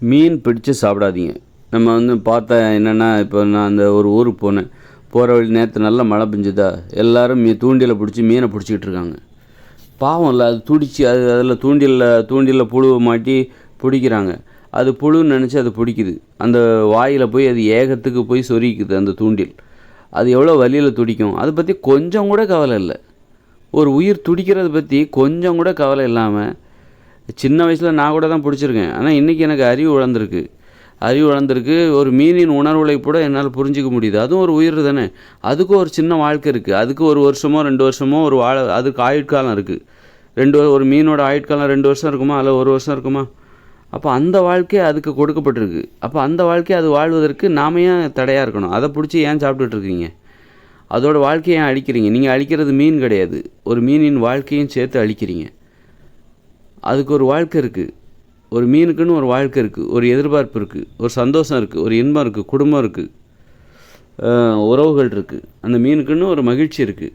மீன் பிடிச்சு சாப்பிடாதீங்க. நம்ம வந்து பார்த்தா என்னென்னா இப்போ நான் அந்த ஒரு ஊருக்கு போனேன். போகிற வழி நேற்று நல்லா மழை பெஞ்சுதா? எல்லாரும் மீ தூண்டியில் பிடிச்சி மீனை பிடிச்சிக்கிட்டு இருக்காங்க. பாவம் இல்லை அது துடிச்சு அது அதில் தூண்டிலில் தூண்டிலில் புழுவை மாட்டி பிடிக்கிறாங்க. அது புழுன்னு நினச்சி அது பிடிக்குது. அந்த வாயில் போய் அது ஏகத்துக்கு போய் சொருகிக்குது அந்த தூண்டில். அது எவ்வளோ வலியில் துடிக்கும். அதை பற்றி கொஞ்சம் கூட கவலை இல்லை. ஒரு உயிர் துடிக்கிறத பற்றி கொஞ்சம் கூட கவலை இல்லாமல் சின்ன வயசில் நான் கூட தான் பிடிச்சிருக்கேன். ஆனால் இன்றைக்கி எனக்கு அறிவு வளர்ந்துருக்கு. அறிவு வளர்ந்துருக்கு. ஒரு மீனின் உணர்வுகளை கூட என்னால் புரிஞ்சிக்க முடியுது. அதுவும் ஒரு உயிர் தானே. அதுக்கும் ஒரு சின்ன வாழ்க்கை இருக்குது அதுக்கு ஒரு வருஷமோ ரெண்டு வருஷமோ ஒரு வாழ அதுக்கு ஆயுட்காலம் இருக்குது ரெண்டு ஒரு மீனோட ஆயுட்காலம் ரெண்டு வருஷம் இருக்குமா? அல்ல ஒரு வருஷம் இருக்குமா? அப்போ அந்த வாழ்க்கை அதுக்கு கொடுக்கப்பட்டிருக்கு. அப்போ அந்த வாழ்க்கையை அது வாழ்வதற்கு நாம ஏன் தடையாக இருக்கணும்? அதை பிடிச்சி ஏன் சாப்பிட்டுட்டு இருக்கீங்க? அதோட வாழ்க்கையை ஏன் அழிக்கிறீங்க? நீங்கள் அழிக்கிறது மீன் கிடையாது. ஒரு மீனின் வாழ்க்கையும் சேர்த்து அழிக்கிறீங்க. அதுக்கு ஒரு வாழ்க்கை இருக்குது ஒரு மீனுக்குன்னு ஒரு வாழ்க்கை இருக்குது ஒரு எதிர்பார்ப்பு இருக்குது ஒரு சந்தோஷம் இருக்குது ஒரு இன்பம் இருக்குது குடும்பம் இருக்குது உறவுகள் இருக்குது அந்த மீனுக்குன்னு ஒரு மகிழ்ச்சி இருக்குது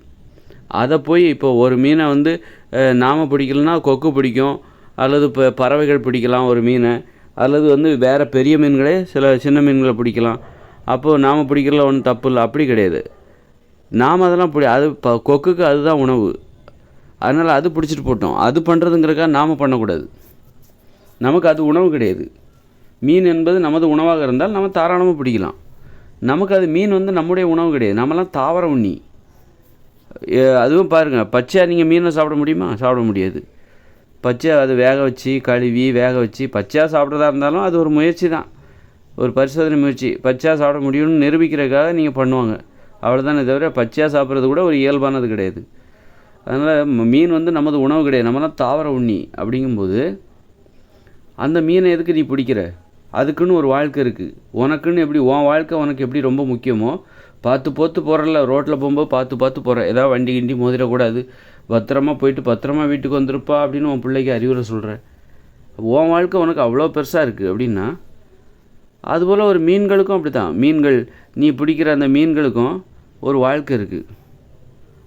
அதை போய் இப்போ ஒரு மீனை வந்து நாம் பிடிக்கலன்னா கொக்கு பிடிக்கும். அல்லது இப்போ பறவைகள் பிடிக்கலாம் ஒரு மீனை. அல்லது வந்து வேறு பெரிய மீன்களே சில சின்ன மீன்களை பிடிக்கலாம். அப்போது நாம் பிடிக்கிறதுல ஒன்றும் தப்பு இல்லை. அப்படி கிடையாது. நாம் அதெல்லாம் பிடி அது இப்போ கொக்குக்கு அதுதான் உணவு. அதனால் அது பிடிச்சிட்டு போட்டோம். அது பண்ணுறதுங்கிறக்கா நாம் பண்ணக்கூடாது. நமக்கு அது உணவு கிடையாது. மீன் என்பது நமது உணவாக இருந்தால் நம்ம தாராளமாக பிடிக்கலாம். நமக்கு அது மீன் வந்து நம்முடைய உணவு கிடையாது. நம்மலாம் தாவர உண்ணி. ஏ, அதுவும் பாருங்கள் பச்சையாக நீங்கள் மீனை சாப்பிட முடியுமா? சாப்பிட முடியாது. பச்சையாக அது வேக வச்சு கழுவி வேக வச்சு பச்சையாக சாப்பிட்றதா இருந்தாலும் அது ஒரு முயற்சி தான். ஒரு பரிசோதனை முயற்சி. பச்சையாக சாப்பிட முடியும்னு நிரூபிக்கிறதுக்காக நீங்கள் பண்ணுவாங்க. அவ்வளோதானே தவிர பச்சையாக சாப்பிட்றது கூட ஒரு இயல்பானது கிடையாது. அதனால் மீன் வந்து நமது உணவு கிடையாது. நம்மலாம் தாவர உண்ணி அப்படிங்கும்போது அந்த மீனை எதுக்கு நீ பிடிக்கிற? அதுக்குன்னு ஒரு வாழ்க்கை இருக்குது உனக்குன்னு எப்படி உன் வாழ்க்கை உனக்கு எப்படி ரொம்ப முக்கியமோ பார்த்து பார்த்து போகிறல ரோட்டில் போகும்போது பார்த்து பார்த்து போகிற ஏதாவது வண்டி கிண்டி மோதிடக்கூடாது பத்திரமா போயிட்டு பத்திரமா வீட்டுக்கு வந்திருப்பா அப்படின்னு உன் பிள்ளைக்கு அறிவுரை சொல்கிறேன் உன் வாழ்க்கை உனக்கு அவ்வளோ பெருசாக இருக்குது அப்படின்னா அதுபோல் ஒரு மீன்களுக்கும் அப்படி தான் மீன்கள் நீ பிடிக்கிற அந்த மீன்களுக்கும் ஒரு வாழ்க்கை இருக்குது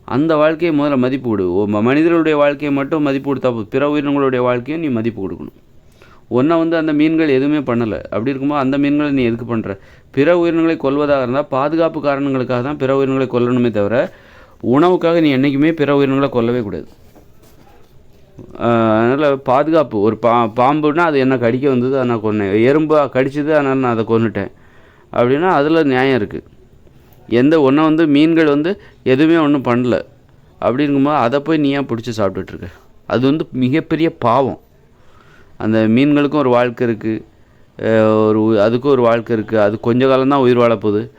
அந்த வாழ்க்கையை முதல்ல மதிப்பு கொடு. ஓ, மனிதர்களுடைய வாழ்க்கையை மட்டும் மதிப்பு கொடுத்தா போதும். பிற உயிரினங்களுடைய வாழ்க்கையும் நீ மதிப்பு கொடுக்கணும். ஒன்றை வந்து அந்த மீன்கள் எதுவுமே பண்ணலை. அப்படி இருக்கும்போது அந்த மீன்களை நீ எதுக்கு பண்ணுற பிற உயிரினங்களை கொல்வதாக இருந்தால் பாதுகாப்பு காரணங்களுக்காக தான் பிற உயிரினங்களை கொல்லணுமே தவிர உணவுக்காக நீ என்றைக்குமே பிற உயிரினங்களை கொல்லவே கூடாது. அதனால் பாதுகாப்பு. ஒரு பா பாம்புனா அது என்ன கடிக்க வந்தது அதை நான் கொன்னேன். எறும்பு கடிச்சது அதனால் நான் அதை கொன்னுட்டேன். அப்படின்னா அதில் நியாயம் இருக்குது எந்த ஒன்றை வந்து மீன்கள் வந்து எதுவுமே ஒன்றும் பண்ணல. அப்படிங்கும்போது அதை போய் நீ ஏன் பிடிச்சி சாப்பிட்டுட்ருக்க அது வந்து மிகப்பெரிய பாவம். அந்த மீன்களுக்கும் ஒரு வாழ்க்கை இருக்குது ஒரு அதுக்கும் ஒரு வாழ்க்கை இருக்குது அது கொஞ்ச காலம்தான் உயிர் வாழப்போகுது.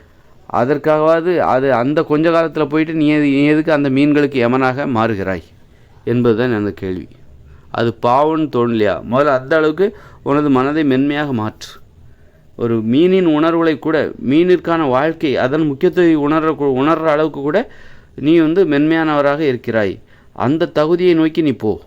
அதற்காகவாது அது அந்த கொஞ்ச காலத்தில் போயிட்டு நீ எது- நீ எதுக்கு அந்த மீன்களுக்கு எமனாக மாறுகிறாய்? என்பது தான் அந்த கேள்வி. அது பாவம்னு தோணலையா? முதல்ல அந்த அளவுக்கு உனது மனதை மென்மையாக மாற்று. ஒரு மீனின் உணர்வுகளை கூட மீனிற்கான வாழ்க்கை அதன் முக்கியத்துவத்தை உணர்ற உணர்கிற அளவுக்கு கூட நீ வந்து மென்மையானவராக இருக்கிறாய். அந்த தகுதியை நோக்கி நீ போ.